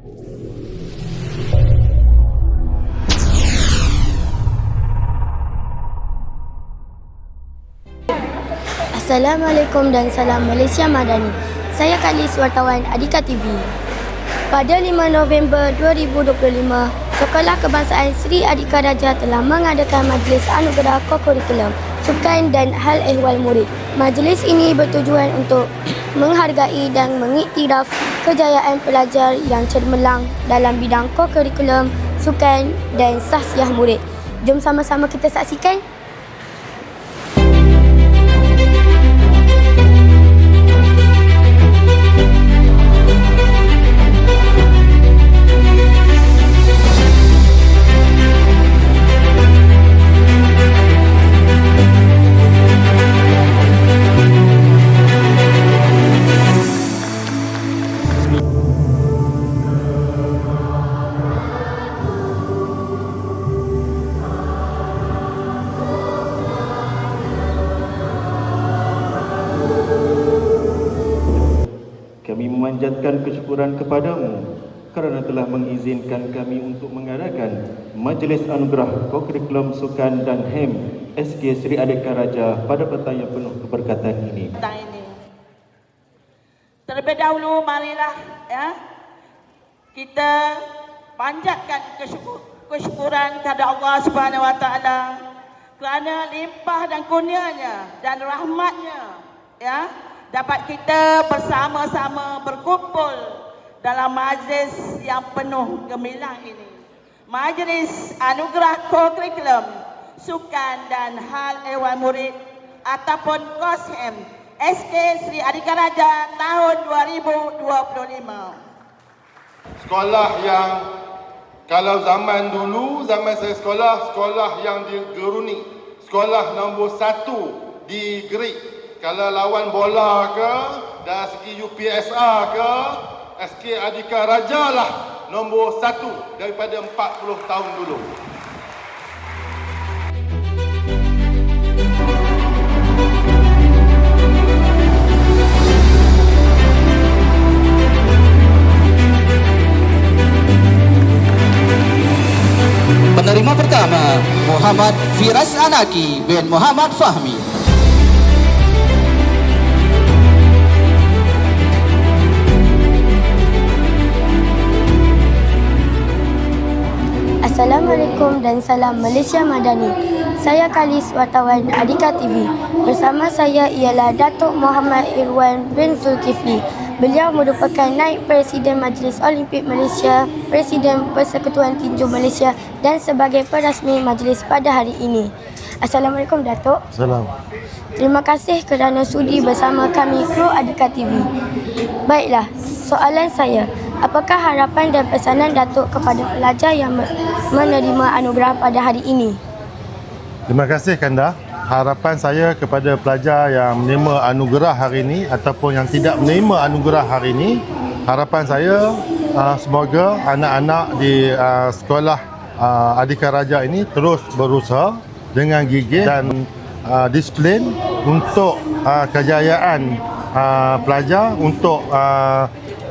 Assalamualaikum dan salam Malaysia Madani. Saya Kalis Wartawan Adika TV. Pada 5 November 2025, Sekolah Kebangsaan Sri Adika Raja telah mengadakan Majlis Anugerah Kokurikulum Sukan dan Hal Ehwal Murid. Majlis ini bertujuan untuk menghargai dan mengiktiraf kejayaan pelajar yang cermelang dalam bidang kokurikulum, sukan dan sahsiah murid. Jom sama-sama kita saksikan. Kami memanjatkan kesyukuran kepadamu kerana telah mengizinkan kami untuk mengadakan Majlis Anugerah Kokurikulum Sukan dan HEM SK Sri Adhika Raja pada petang yang penuh keberkatan ini. tentang ini. Terlebih dahulu marilah ya kita panjatkan kesyukur, kesyukuran kepada Allah Subhanahu Wa Taala kerana limpah dan kurnianya dan rahmatnya ya dapat kita bersama-sama berkumpul dalam majlis yang penuh gemilang ini. Majlis Anugerah Kokurikulum Sukan dan Hal Ehwal Murid ataupun KOSHEM SK Sri Adhika Raja tahun 2025. Sekolah yang kalau zaman dulu, zaman saya sekolah, sekolah yang digeruni. Sekolah nombor satu di Greek. Kalau lawan bola ke, dari segi UPSR ke, SK Adhika Raja lah nombor satu daripada 40 tahun dulu. Penerima pertama Muhammad Firas Anaki bin Muhammad Fahmi. Assalamualaikum dan salam Malaysia Madani. Saya Kalis wartawan Adika TV. Bersama saya ialah Datuk Muhammad Irwan bin Zulkifli. Beliau merupakan naib Presiden Majlis Olimpik Malaysia, Presiden Persekutuan Tinju Malaysia dan sebagai perasmi majlis pada hari ini. Assalamualaikum Datuk. Salam. Terima kasih kerana sudi bersama kami kru Adika TV. Baiklah, soalan saya. Apakah harapan dan pesanan Datuk kepada pelajar yang me- menerima anugerah pada hari ini? Terima kasih Kanda. Harapan saya kepada pelajar yang menerima anugerah hari ini ataupun yang tidak menerima anugerah hari ini, harapan saya uh, semoga anak-anak di uh, sekolah uh, Adhika Raja ini terus berusaha dengan gigih dan uh, disiplin untuk uh, kejayaan uh, pelajar untuk uh,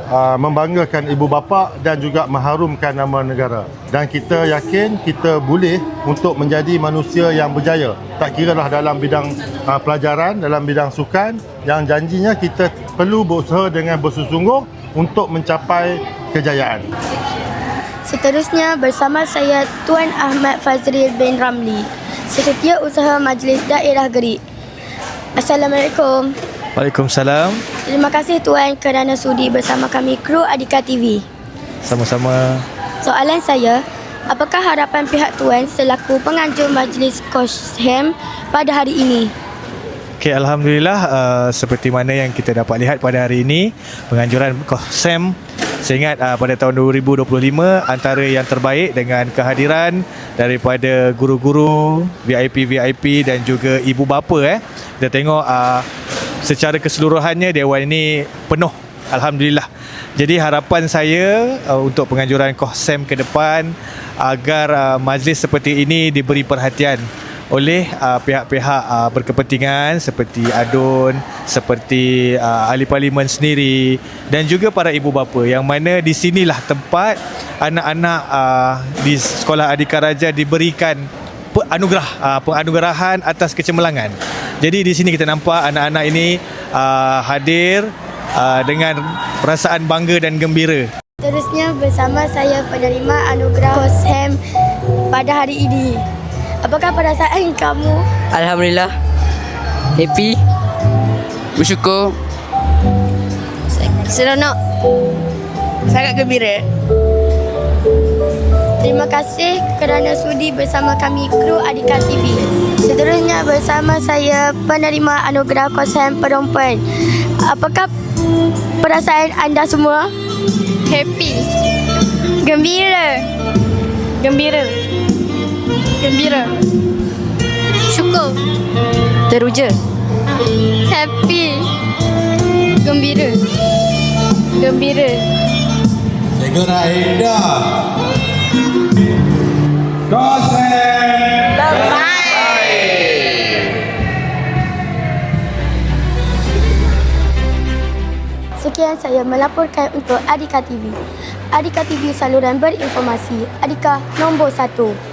uh, membanggakan ibu bapa dan juga mengharumkan nama negara. Dan kita yakin kita boleh untuk menjadi manusia yang berjaya. Tak kira lah dalam bidang uh, pelajaran, dalam bidang sukan yang janjinya kita perlu berusaha dengan bersungguh untuk mencapai kejayaan. Seterusnya bersama saya Tuan Ahmad Fazril bin Ramli, Setiausaha Majlis Daerah Gerik. Assalamualaikum. Waalaikumsalam. Terima kasih Tuan kerana sudi bersama kami kru Adika TV. Sama-sama. Soalan saya, apakah harapan pihak Tuan selaku penganjur Majlis KOSHEM pada hari ini? Okay, Alhamdulillah uh, seperti mana yang kita dapat lihat pada hari ini penganjuran KOSEM saya ingat uh, pada tahun 2025 antara yang terbaik dengan kehadiran daripada guru-guru VIP-VIP dan juga ibu bapa eh kita tengok uh, secara keseluruhannya dewan ini penuh Alhamdulillah. Jadi harapan saya uh, untuk penganjuran KOSEM ke depan agar uh, majlis seperti ini diberi perhatian oleh uh, pihak-pihak uh, berkepentingan seperti ADUN, seperti uh, ahli parlimen sendiri dan juga para ibu bapa. Yang mana di sinilah tempat anak-anak uh, di Sekolah Adhika Raja diberikan anugerah uh, penganugerahan atas kecemerlangan Jadi di sini kita nampak anak-anak ini uh, hadir uh, dengan perasaan bangga dan gembira. Terusnya bersama saya penerima anugerah KOSHEM pada hari ini. Apakah perasaan kamu? Alhamdulillah Happy Bersyukur Seronok. Sangat gembira Terima kasih kerana sudi bersama kami kru Adika TV. Seterusnya bersama saya penerima anugerah KOSHEM perempuan. Apakah perasaan anda semua? Happy. Gembira. Gembira. Gembira. Syukur. Teruja Happy. Gembira. Gembira. Negara indah. Sekian saya melaporkan untuk Adika TV. Adika TV saluran berinformasi. Adika nombor 1.